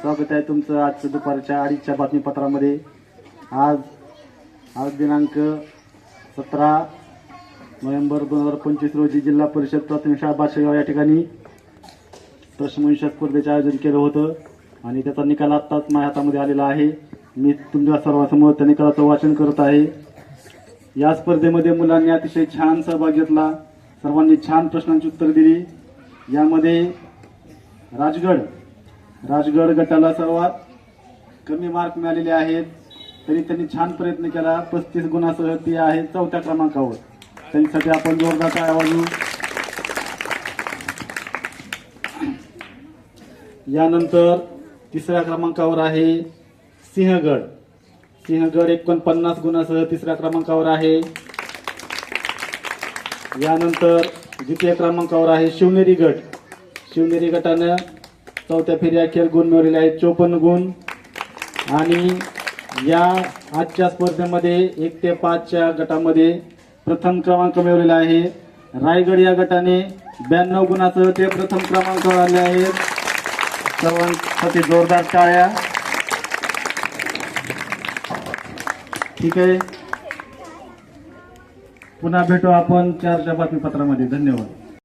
स्वागत आहे तुमचं आजच्या दुपारच्या अडीचच्या बातमीपत्रामध्ये. आज आज दिनांक सतरा नोव्हेंबर दोन हजार पंचवीस रोजी जिल्हा परिषद प्राथमिक शाळा बादशेगाव या ठिकाणी प्रश्नमंजुषा स्पर्धेचे आयोजन केलं होतं आणि त्याचा निकाल आत्ताच माझ्या हातामध्ये आलेला आहे. मी तुमच्या सर्वांसमोर त्या निकालाचं वाचन करत आहे. या स्पर्धेमध्ये मुलांनी अतिशय छान सहभाग घेतला. सर्वांनी छान प्रश्नांची उत्तर दिली. यामध्ये राजगड राजगड गटाला सर्वात कमी मार्क मिळालेले आहेत. तरी त्यांनी छान प्रयत्न केला. पस्तीस गुणासह ते आहे चौथ्या क्रमांकावर. त्यांच्यासाठी आपण जोरदार काय वाजवू. यानंतर तिसऱ्या क्रमांकावर आहे सिंहगड. सिंहगड एकोणपन्नास गुणासह तिसऱ्या क्रमांकावर आहे. यानंतर द्वितीय क्रमांकावर आहे शिवनेरी गट. शिवनेरी गटानं चौथ्या फेरी अखेर गुण मिळवलेले आहेत चोपन्न गुण. आणि या आजच्या स्पर्धेमध्ये एक ते पाचच्या गटामध्ये प्रथम क्रमांक मिळवलेला आहे. रायगड या गटाने ब्याण्णव गुणासह ते प्रथम क्रमांकावर आले आहेत. सर्वांसाठी जोरदार टाळ्या. ठीक आहे. पुन्हा भेटू आपण चारच्या बातमीपत्रामध्ये. धन्यवाद.